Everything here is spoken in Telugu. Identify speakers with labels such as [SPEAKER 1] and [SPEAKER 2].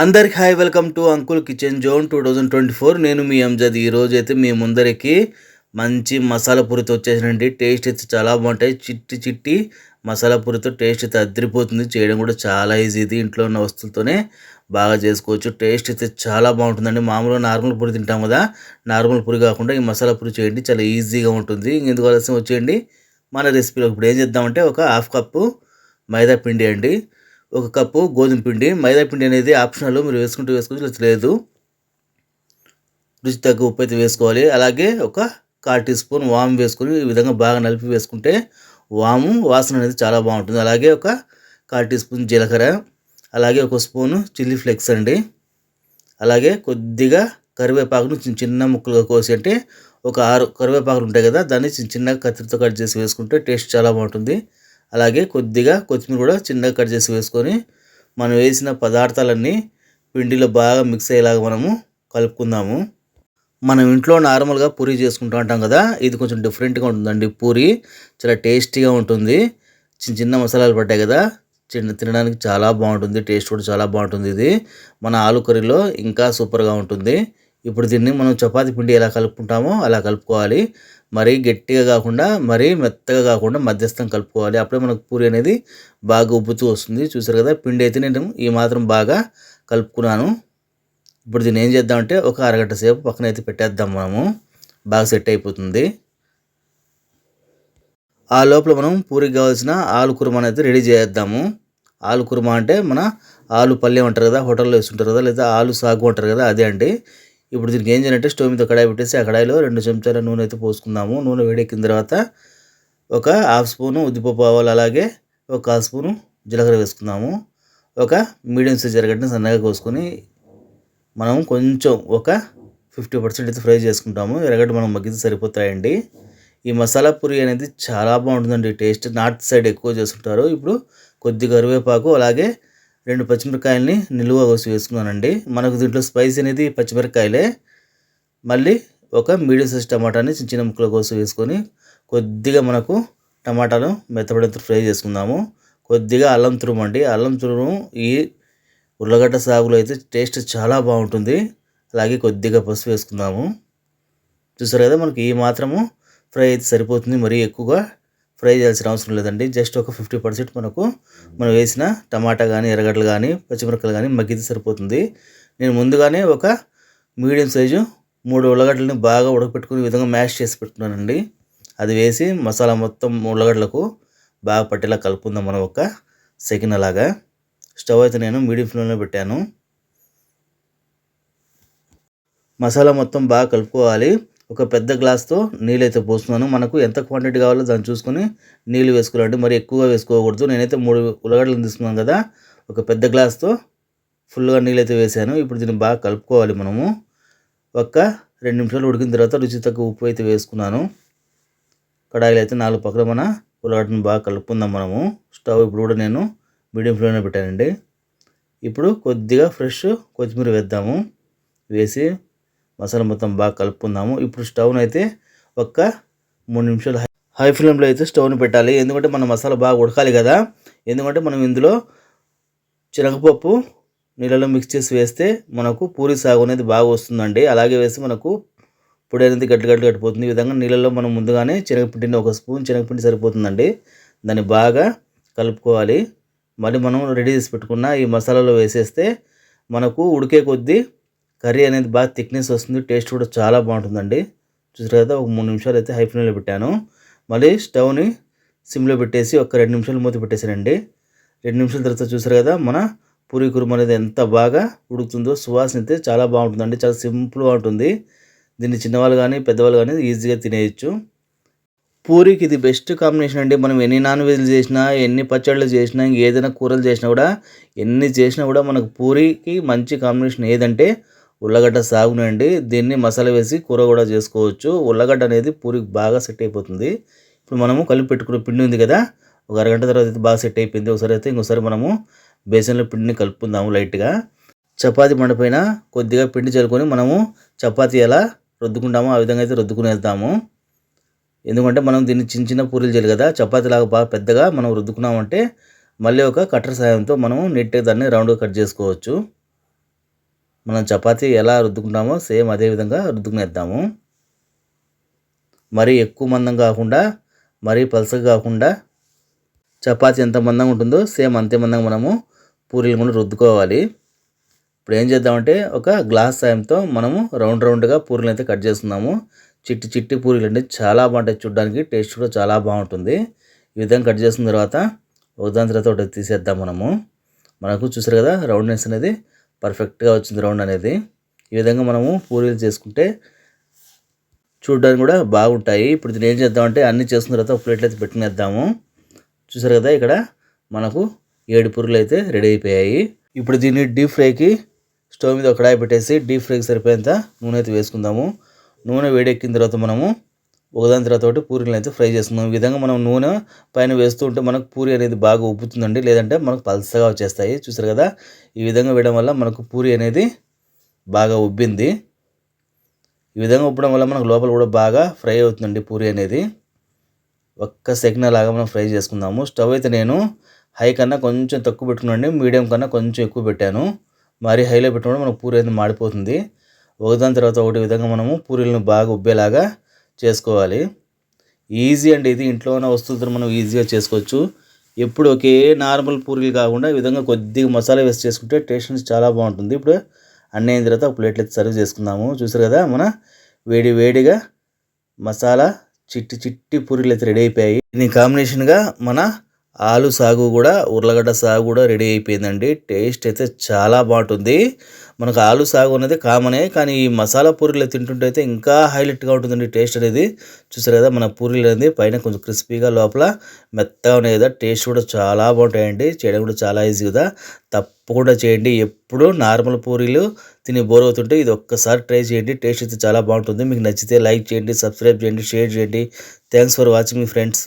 [SPEAKER 1] అందరికి hi welcome to uncle kitchen zone two thousand twenty four. నేను మీ అంజద్. ఈరోజు అయితే మీ ముందరికి మంచి మసాలా పూరితో వచ్చేసినండి టేస్ట్ అయితే చాలా బాగుంటాయి. చిట్టి చిట్టి మసాలా పూరితో టేస్ట్ అయితే అదిరిపోతుంది. చేయడం కూడా చాలా ఈజీ ఇది ఇంట్లో ఉన్న వస్తువులతోనే బాగా చేసుకోవచ్చు. టేస్ట్ అయితే చాలా బాగుంటుందండి. మామూలుగా నార్మల్ పూరి తింటాం కదా నార్మల్ పూరి కాకుండా ఈ మసాలా పూరి చేయండి చాలా ఈజీగా ఉంటుంది. ఇంకెందుకు ఆలస్యం? వచ్చేయండి. మన రెసిపీలో ఇప్పుడు ఏం చేద్దామంటే ఒక హాఫ్ కప్పు మైదా పిండి అండి. ఒక కప్పు గోధుమ పిండి మైదా పిండి అనేది ఆప్షనల్ మీరు వేసుకుంటూ వేసుకోవచ్చు లేదు. రుచి తగ్గ ఉప్పు అయితే వేసుకోవాలి. అలాగే ఒక కాల్ టీ స్పూన్ వాము వేసుకొని ఈ విధంగా బాగా నలిపి వేసుకుంటే వాము వాసన అనేది చాలా బాగుంటుంది. అలాగే ఒక కాల్ టీ స్పూన్ జీలకర్ర అలాగే ఒక స్పూను చిల్లీ ఫ్లేక్స్ అండి. అలాగే కొద్దిగా కరివేపాకును చిన్న చిన్న ముక్కలుగా కోసి అంటే ఒక ఆరు కరివేపాకులు ఉంటాయి కదా దాన్ని చిన్న చిన్నగా కత్తిరితో కట్ చేసి వేసుకుంటే టేస్ట్ చాలా బాగుంటుంది. అలాగే కొద్దిగా కొత్తిమీర కూడా చిన్నగా కట్ చేసి వేసుకొని మనం వేసిన పదార్థాలన్నీ పిండిలో బాగా మిక్స్ అయ్యేలాగా మనము కలుపుకుందాము. మనం ఇంట్లో నార్మల్గా పూరి చేసుకుంటూ ఉంటాం కదా ఇది కొంచెం డిఫరెంట్గా ఉంటుందండి. పూరి చాలా టేస్టీగా ఉంటుంది. చిన్న చిన్న మసాలాలు పడ్డాయి కదా చిన్న తినడానికి చాలా బాగుంటుంది టేస్ట్ కూడా చాలా బాగుంటుంది ఇది. మన ఆలు కర్రీలో ఇంకా సూపర్గా ఉంటుంది. ఇప్పుడు దీన్ని మనం చపాతి పిండి ఎలా కలుపుకుంటామో అలా కలుపుకోవాలి. మరీ గట్టిగా కాకుండా మరీ మెత్తగా కాకుండా మధ్యస్థం కలుపుకోవాలి. అప్పుడే మనకు పూరి అనేది బాగా ఉబ్బుతూ వస్తుంది. చూసారు కదా పిండి అయితే నేను ఈ మాత్రం బాగా కలుపుకున్నాను. ఇప్పుడు దీన్ని ఏం చేద్దామంటే ఒక అరగంట సేపు పక్కన అయితే పెట్టేద్దాం మనము. బాగా సెట్ అయిపోతుంది. ఆ లోపల మనం పూరికి కావాల్సిన ఆలు కుర్మా అయితే రెడీ చేద్దాము. ఆలు కుర్మా అంటే మన ఆలు పల్లెం అంటారు కదా హోటల్లో వేస్తుంటారు కదా లేదా ఆలు సాగు అంటారు కదా అదే అండి. ఇప్పుడు దీనికి ఏం చేయాలంటే స్టవ్ మీద కడాయి పెట్టేసి ఆ కడాయిలో రెండు చెంచాల నూనె అయితే పోసుకుందాము. నూనె వేడెక్కిన తర్వాత ఒక హాఫ్ స్పూను ఉద్దిపప్పు ఆవాలు అలాగే ఒక హాఫ్ స్పూను జీలకర్ర వేసుకుందాము. ఒక మీడియం సైజ్ ఎరగడ్డని సన్నగా కోసుకొని మనం కొంచెం ఒక ఫిఫ్టీ పర్సెంట్ అయితే ఫ్రై చేసుకుంటాము. ఎరగడ్డ మనం మగ్గితే సరిపోతాయండి. ఈ మసాలా పూరి అనేది చాలా బాగుంటుందండి. టేస్ట్ నార్త్ సైడ్ ఎక్కువ చేస్తుంటారు. ఇప్పుడు కొద్ది కరివేపాకు అలాగే రెండు పచ్చిమిరకాయలని నిలువ కోసి వేసుకున్నానండి. మనకు దీంట్లో స్పైస్ అనేది పచ్చిమిరకాయలే మళ్ళీ ఒక మీడియం సైజ్ టమాటాని చిన్న చిన్న ముక్కల కోసం వేసుకొని కొద్దిగా మనకు టమాటాలు మెత్తపడేంత ఫ్రై చేసుకుందాము. కొద్దిగా అల్లం తురుము అండి. అల్లం తురుము ఈ ఉర్లగడ్డ సాగులో అయితే టేస్ట్ చాలా బాగుంటుంది. అలాగే కొద్దిగా పసుపు వేసుకుందాము. చూసారు కదా మనకి ఈ మాత్రము ఫ్రై అయితే సరిపోతుంది. మరీ ఎక్కువగా ఫ్రై చేయాల్సిన అవసరం లేదండి. జస్ట్ ఒక ఫిఫ్టీ పర్సెంట్ మనకు మనం వేసిన టమాటా కానీ ఎర్రగడ్డలు కానీ పచ్చిమిరపకాయలు కానీ మగ్గితే సరిపోతుంది. నేను ముందుగానే ఒక మీడియం సైజు మూడు ఉల్లగడ్డలని బాగా ఉడకపెట్టుకునే విధంగా మ్యాష్ చేసి పెట్టుకున్నానండి అది వేసి మసాలా మొత్తం ఉల్లగడ్డలకు బాగా పట్టేలా కలుపుకుందాం మనం ఒక సెకండ్ అలాగా స్టవ్ అయితే నేను మీడియం ఫ్లేమ్లో పెట్టాను. మసాలా మొత్తం బాగా కలుపుకోవాలి. ఒక పెద్ద గ్లాస్తో నీళ్ళు అయితే పోస్తున్నాను. మనకు ఎంత క్వాంటిటీ కావాలో దాన్ని చూసుకొని నీళ్ళు వేసుకోవాలంటే మరి ఎక్కువగా వేసుకోకూడదు. నేనైతే మూడు ఉల్లగడ్డలు తీసుకున్నాను కదా. ఒక పెద్ద గ్లాస్తో ఫుల్గా నీళ్ళు అయితే వేసాను. ఇప్పుడు దీన్ని బాగా కలుపుకోవాలి మనము. ఒక రెండు నిమిషాలు ఉడికిన తర్వాత రుచి తక్కువ ఉప్పు అయితే వేసుకున్నాను. కడాయిలు అయితే నాలుగు పక్కన మన ఉల్లగడ్డను బాగా కలుపుకుందాం మనము. స్టవ్ ఇప్పుడు కూడా నేను మీడియం ఫ్లేమ్లో పెట్టానండి. ఇప్పుడు కొద్దిగా ఫ్రెష్ కొత్తిమీర వేద్దాము. వేసి మసాలా మొత్తం బాగా కలుపుకుందాము. ఇప్పుడు స్టవ్ను అయితే ఒక్క మూడు నిమిషాలు హై ఫ్లేమ్లో అయితే స్టవ్ని పెట్టాలి. ఎందుకంటే మన మసాలా బాగా ఉడకాలి కదా. ఎందుకంటే మనం ఇందులో శనగపప్పు నీళ్ళలో మిక్స్ చేసి వేస్తే మనకు పూరి సాగు అనేది బాగా వస్తుందండి. అలాగే వేసి మనకు పొడి అనేది గట్టి గట్టి గట్టిపోతుంది. ఈ విధంగా నీళ్ళలో మనం ముందుగానే శనగపిండిని ఒక స్పూన్ శనగపిండి సరిపోతుందండి. దాన్ని బాగా కలుపుకోవాలి. మళ్ళీ మనం రెడీ చేసి పెట్టుకున్న ఈ మసాలాలో వేసేస్తే మనకు ఉడికే కొద్దీ కర్రీ అనేది బాగా థిక్నెస్ వస్తుంది టేస్ట్ కూడా చాలా బాగుంటుందండి. చూసారు కదా ఒక మూడు నిమిషాలు అయితే హై ఫ్లేమ్లో పెట్టాను. మళ్ళీ స్టవ్ని సిమ్లో పెట్టేసి ఒక రెండు నిమిషాలు మూత పెట్టేసానండి రెండు నిమిషాల తర్వాత చూసారు కదా మన పూరి కురుమ అనేది ఎంత బాగా ఉడుకుతుందో సువాసన అయితే చాలా బాగుంటుందండి. చాలా సింపుల్గా ఉంటుంది. దీన్ని చిన్నవాళ్ళు కానీ పెద్దవాళ్ళు కానీ ఈజీగా తినేయచ్చు. పూరికి ఇది బెస్ట్ కాంబినేషన్ అండి. మనం ఎన్ని నాన్ వెజ్లు చేసినా ఎన్ని పచ్చళ్ళు చేసినా ఏదైనా కూరలు చేసినా కూడా ఎన్ని చేసినా కూడా మనకు పూరికి మంచి కాంబినేషన్ ఏదంటే ఉల్లగడ్డ సాగునండి. దీన్ని మసాలా వేసి కూర కూడా చేసుకోవచ్చు. ఉల్లగడ్డ అనేది పూరికి బాగా సెట్ అయిపోతుంది. ఇప్పుడు మనము కలిపి పెట్టుకున్న పిండి ఉంది కదా ఒక అరగంట తర్వాత అయితే బాగా సెట్ అయిపోయింది. ఒకసారి అయితే ఇంకోసారి మనము బేసన్లో పిండిని కలుపుకుందాము లైట్గా. చపాతి మండపైన కొద్దిగా పిండి చల్లుకొని మనము చపాతి ఎలా రుద్దుకుంటామో ఆ విధంగా అయితే రుద్దుకునేద్దాము ఎందుకంటే మనం దీన్ని చిన్న చిన్న పూరీలు చేయాలి కదా చపాతీలాగా బాగా పెద్దగా మనం రుద్దుకున్నామంటే మళ్ళీ ఒక కట్టర్ సాయంతో మనం నీట్గా దాన్ని రౌండ్గా కట్ చేసుకోవచ్చు. మనం చపాతీ ఎలా రుద్దుకుంటామో సేమ్ అదే విధంగా రుద్దుకునేద్దాము. మరీ ఎక్కువ మందం కాకుండా మరీ పలసగా కాకుండా చపాతీ ఎంత మందంగా ఉంటుందో సేమ్ అంతే మందంగా మనము పూరీలు కూడా రుద్దుకోవాలి. ఇప్పుడు ఏం చేద్దామంటే ఒక గ్లాస్ సాయంతో మనము రౌండ్ రౌండ్గా పూరీలు అయితే కట్ చేస్తున్నాము. చిట్టి చిట్టి పూరీలు అంటే చాలా బాగుంటాయి చూడడానికి. టేస్ట్ కూడా చాలా బాగుంటుంది. ఈ విధంగా కట్ చేసిన తర్వాత ఒకదాని తర్వాత ఒకటి తీసేద్దాం మనము. మనకు చూసారు కదా రౌండ్నెస్ అనేది పర్ఫెక్ట్గా వచ్చింది రౌండ్ అనేది. ఈ విధంగా మనము పూరీలు చేసుకుంటే చూడడానికి కూడా బాగుంటాయి. ఇప్పుడు దీన్ని ఏం చేద్దామంటే అన్ని చేసిన తర్వాత ఒక ప్లేట్లు అయితే పెట్టుకునేద్దాము. చూసారు కదా ఇక్కడ మనకు ఏడు పూరీలు అయితే రెడీ అయిపోయాయి. ఇప్పుడు దీన్ని డీప్ ఫ్రైకి స్టవ్ మీద ఒక కడాయి పెట్టేసి డీప్ ఫ్రైకి సరిపోయేంత నూనె అయితే వేసుకుందాము. నూనె వేడెక్కిన తర్వాత మనము ఒకదాని తర్వాత ఒకటి అయితే ఫ్రై చేస్తున్నాం. ఈ విధంగా మనం నూనె పైన వేస్తూ ఉంటే మనకు పూరి అనేది బాగా ఉబ్బుతుందండి. లేదంటే మనకు పలసగా వచ్చేస్తాయి. చూసారు కదా? ఈ విధంగా వేయడం వల్ల మనకు పూరి అనేది బాగా ఉబ్బింది. ఈ విధంగా ఉబ్బడం వల్ల మనకు లోపల కూడా బాగా ఫ్రై అవుతుందండి పూరి అనేది. ఒక్క సెకండ్ లాగా మనం ఫ్రై చేసుకుందాము. స్టవ్ అయితే నేను హై కన్నా కొంచెం తక్కువ పెట్టుకున్నాండి మీడియం కన్నా కొంచెం ఎక్కువ పెట్టాను. మరీ హైలో పెట్టుకుంటే మనకు పూరి అనేది మాడిపోతుంది. ఒకదాని తర్వాత ఒకటి విధంగా మనము పూరీలను బాగా ఉబ్బేలాగా చేసుకోవాలి. ఈజీ అండి ఇది. ఇంట్లో ఉన్న వస్తువులతో మనం ఈజీగా చేసుకోవచ్చు. ఎప్పుడు ఒకే నార్మల్ పూరీలు కాకుండా ఈ విధంగా కొద్దిగా మసాలా వేసి చేసుకుంటే టేస్ట్ చాలా బాగుంటుంది. ఇప్పుడు అన్నీ అయిన తర్వాత ఒక ప్లేట్లో అయితే సర్వ్ చేసుకుందాము. చూసారు కదా మన వేడి వేడిగా మసాలా చిట్టి చిట్టి పూరీలు అయితే రెడీ అయిపోయాయి. దీని కాంబినేషన్గా మన ఆలు సాగు కూడా ఉర్లగడ్డ సాగు కూడా రెడీ అయిపోయిందండి. టేస్ట్ అయితే చాలా బాగుంటుంది. మనకు ఆలు సాగు అనేది కామనే కానీ ఈ మసాలా పూరీలు తింటుంటే అయితే ఇంకా హైలైట్గా ఉంటుందండి టేస్ట్ అనేది. చూసారు కదా మన పూరీలు అనేది పైన కొంచెం క్రిస్పీగా లోపల మెత్తగా ఉన్నాయి కదా టేస్ట్ కూడా చాలా బాగుంటాయండి. చేయడం కూడా చాలా ఈజీ కదా. తప్పకుండా చేయండి. ఎప్పుడు నార్మల్ పూరీలు తిని బోర్ అవుతుంటే ఇది ఒక్కసారి ట్రై చేయండి. టేస్ట్ అయితే చాలా బాగుంటుంది. మీకు నచ్చితే లైక్ చేయండి సబ్స్క్రైబ్ చేయండి షేర్ చేయండి. థ్యాంక్స్ ఫర్ వాచింగ్ మీ ఫ్రెండ్స్.